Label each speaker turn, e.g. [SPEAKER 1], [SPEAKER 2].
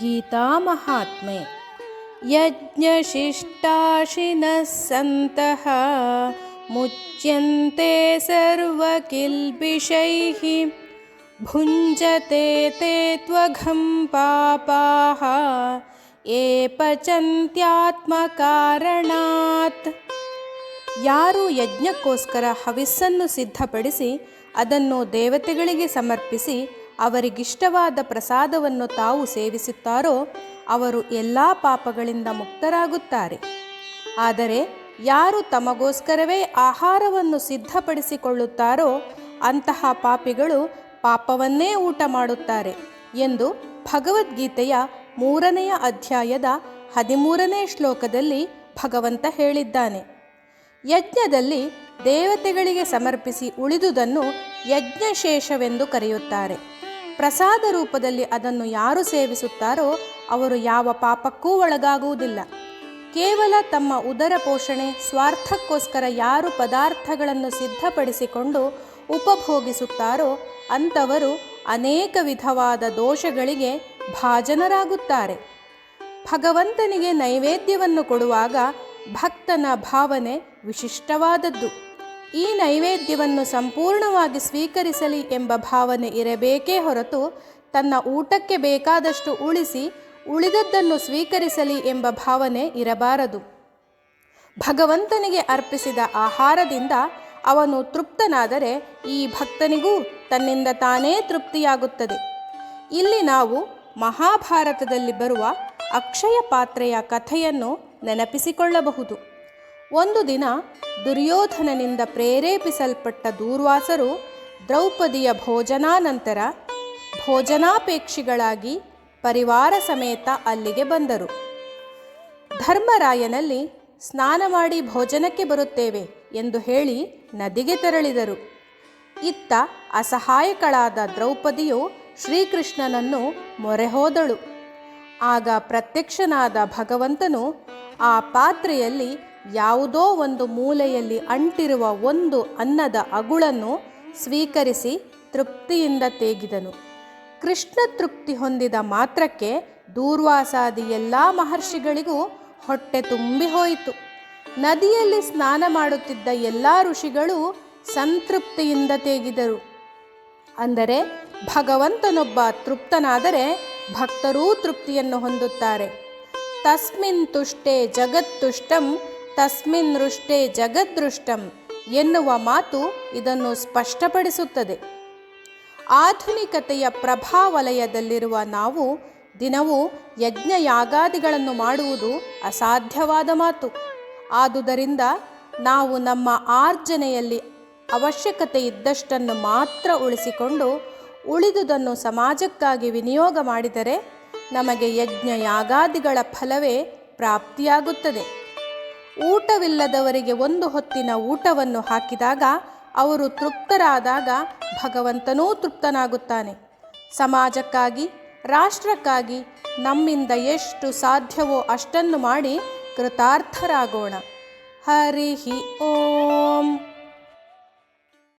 [SPEAKER 1] गीतामहात्म्ये यज्ञशिष्टाशिनः सन्तः मुच्यन्ते सर्वकिल्बिषैः भुञ्जते ते त्वघं पापाः ये ಪಚಂತ್ಯಾತ್ಮಕಾರಣಾತ್ ಯಾರು ಯಜ್ಞಕ್ಕೋಸ್ಕರ ಹವಿಸ್ಸನ್ನು ಸಿದ್ಧಪಡಿಸಿ ಅದನ್ನು ದೇವತೆಗಳಿಗೆ ಸಮರ್ಪಿಸಿ ಅವರಿಗಿಷ್ಟವಾದ ಪ್ರಸಾದವನ್ನು ತಾವು ಸೇವಿಸುತ್ತಾರೋ ಅವರು ಎಲ್ಲ ಪಾಪಗಳಿಂದ ಮುಕ್ತರಾಗುತ್ತಾರೆ. ಆದರೆ ಯಾರು ತಮಗೋಸ್ಕರವೇ ಆಹಾರವನ್ನು ಸಿದ್ಧಪಡಿಸಿಕೊಳ್ಳುತ್ತಾರೋ ಅಂತಹ ಪಾಪಿಗಳು ಪಾಪವನ್ನೇ ಊಟ ಮಾಡುತ್ತಾರೆ ಎಂದು ಭಗವದ್ಗೀತೆಯ ಮೂರನೆಯ ಅಧ್ಯಾಯದ ಹದಿಮೂರನೇ ಶ್ಲೋಕದಲ್ಲಿ ಭಗವಂತ ಹೇಳಿದ್ದಾನೆ. ಯಜ್ಞದಲ್ಲಿ ದೇವತೆಗಳಿಗೆ ಸಮರ್ಪಿಸಿ ಉಳಿದುದನ್ನು ಯಜ್ಞಶೇಷವೆಂದು ಕರೆಯುತ್ತಾರೆ. ಪ್ರಸಾದ ರೂಪದಲ್ಲಿ ಅದನ್ನು ಯಾರು ಸೇವಿಸುತ್ತಾರೋ ಅವರು ಯಾವ ಪಾಪಕ್ಕೂ ಒಳಗಾಗುವುದಿಲ್ಲ. ಕೇವಲ ತಮ್ಮ ಉದರ ಪೋಷಣೆ, ಸ್ವಾರ್ಥಕ್ಕೋಸ್ಕರ ಯಾರು ಪದಾರ್ಥಗಳನ್ನು ಸಿದ್ಧಪಡಿಸಿಕೊಂಡು ಉಪಭೋಗಿಸುತ್ತಾರೋ ಅಂಥವರು ಅನೇಕ ವಿಧವಾದ ದೋಷಗಳಿಗೆ ಭಾಜನರಾಗುತ್ತಾರೆ. ಭಗವಂತನಿಗೆ ನೈವೇದ್ಯವನ್ನು ಕೊಡುವಾಗ ಭಕ್ತನ ಭಾವನೆ ವಿಶಿಷ್ಟವಾದದ್ದು. ಈ ನೈವೇದ್ಯವನ್ನು ಸಂಪೂರ್ಣವಾಗಿ ಸ್ವೀಕರಿಸಲಿ ಎಂಬ ಭಾವನೆ ಇರಬೇಕೇ ಹೊರತು ತನ್ನ ಊಟಕ್ಕೆ ಬೇಕಾದಷ್ಟು ಉಳಿಸಿ ಉಳಿದದ್ದನ್ನು ಸ್ವೀಕರಿಸಲಿ ಎಂಬ ಭಾವನೆ ಇರಬಾರದು. ಭಗವಂತನಿಗೆ ಅರ್ಪಿಸಿದ ಆಹಾರದಿಂದ ಅವನು ತೃಪ್ತನಾದರೆ ಈ ಭಕ್ತನಿಗೂ ತನ್ನಿಂದ ತಾನೇ ತೃಪ್ತಿಯಾಗುತ್ತದೆ. ಇಲ್ಲಿ ನಾವು ಮಹಾಭಾರತದಲ್ಲಿ ಬರುವ ಅಕ್ಷಯ ಪಾತ್ರೆಯ ಕಥೆಯನ್ನು ನೆನಪಿಸಿಕೊಳ್ಳಬಹುದು. ಒಂದು ದಿನ ದುರ್ಯೋಧನನಿಂದ ಪ್ರೇರೇಪಿಸಲ್ಪಟ್ಟ ದೂರ್ವಾಸರು ದ್ರೌಪದಿಯ ಭೋಜನಾನಂತರ ಭೋಜನಾಪೇಕ್ಷಿಗಳಾಗಿ ಪರಿವಾರ ಸಮೇತ ಅಲ್ಲಿಗೆ ಬಂದರು. ಧರ್ಮರಾಯನಲ್ಲಿ ಸ್ನಾನ ಮಾಡಿ ಭೋಜನಕ್ಕೆ ಬರುತ್ತೇವೆ ಎಂದು ಹೇಳಿ ನದಿಗೆ ತೆರಳಿದರು. ಇತ್ತ ಅಸಹಾಯಕಳಾದ ದ್ರೌಪದಿಯು ಶ್ರೀಕೃಷ್ಣನನ್ನು ಮೊರೆಹೋದಳು. ಆಗ ಪ್ರತ್ಯಕ್ಷನಾದ ಭಗವಂತನು ಆ ಪಾತ್ರೆಯಲ್ಲಿ ಯಾವುದೋ ಒಂದು ಮೂಲೆಯಲ್ಲಿ ಅಂಟಿರುವ ಒಂದು ಅನ್ನದ ಅಗುಳನ್ನು ಸ್ವೀಕರಿಸಿ ತೃಪ್ತಿಯಿಂದ ತೇಗಿದನು. ಕೃಷ್ಣ ತೃಪ್ತಿ ಹೊಂದಿದ ಮಾತ್ರಕ್ಕೆ ದೂರ್ವಾಸಾದಿ ಎಲ್ಲ ಮಹರ್ಷಿಗಳಿಗೂ ಹೊಟ್ಟೆ ತುಂಬಿ ಹೋಯಿತು. ನದಿಯಲ್ಲಿ ಸ್ನಾನ ಮಾಡುತ್ತಿದ್ದ ಎಲ್ಲ ಋಷಿಗಳು ಸಂತೃಪ್ತಿಯಿಂದ ತೇಗಿದರು. ಅಂದರೆ ಭಗವಂತನೊಬ್ಬ ತೃಪ್ತನಾದರೆ ಭಕ್ತರೂ ತೃಪ್ತಿಯನ್ನು ಹೊಂದುತ್ತಾರೆ. ತಸ್ಮಿನ್ ತುಷ್ಟೇ ಜಗತ್ತುಷ್ಟಂ ತಸ್ಮಿನ್ ದೃಷ್ಟೇ ಜಗದೃಷ್ಟಂ ಎನ್ನುವ ಮಾತು ಇದನ್ನು ಸ್ಪಷ್ಟಪಡಿಸುತ್ತದೆ. ಆಧುನಿಕತೆಯ ಪ್ರಭಾವಲಯದಲ್ಲಿರುವ ನಾವು ದಿನವೂ ಯಜ್ಞ ಯಾಗಾದಿಗಳನ್ನು ಮಾಡುವುದು ಅಸಾಧ್ಯವಾದ ಮಾತು. ಆದುದರಿಂದ ನಾವು ನಮ್ಮ ಆರ್ಜನೆಯಲ್ಲಿ ಅವಶ್ಯಕತೆ ಇದ್ದಷ್ಟನ್ನು ಮಾತ್ರ ಉಳಿಸಿಕೊಂಡು ಉಳಿದುದನ್ನು ಸಮಾಜಕ್ಕಾಗಿ ವಿನಿಯೋಗ ಮಾಡಿದರೆ ನಮಗೆ ಯಜ್ಞ ಯಾಗಾದಿಗಳ ಫಲವೇ ಪ್ರಾಪ್ತಿಯಾಗುತ್ತದೆ. ಊಟವಿಲ್ಲದವರಿಗೆ ಒಂದು ಹೊತ್ತಿನ ಊಟವನ್ನು ಹಾಕಿದಾಗ ಅವರು ತೃಪ್ತರಾದಾಗ ಭಗವಂತನೂ ತೃಪ್ತನಾಗುತ್ತಾನೆ. ಸಮಾಜಕ್ಕಾಗಿ, ರಾಷ್ಟ್ರಕ್ಕಾಗಿ ನಮ್ಮಿಂದ ಎಷ್ಟು ಸಾಧ್ಯವೋ ಅಷ್ಟನ್ನು ಮಾಡಿ ಕೃತಾರ್ಥರಾಗೋಣ. ಹರಿ ಓಂ.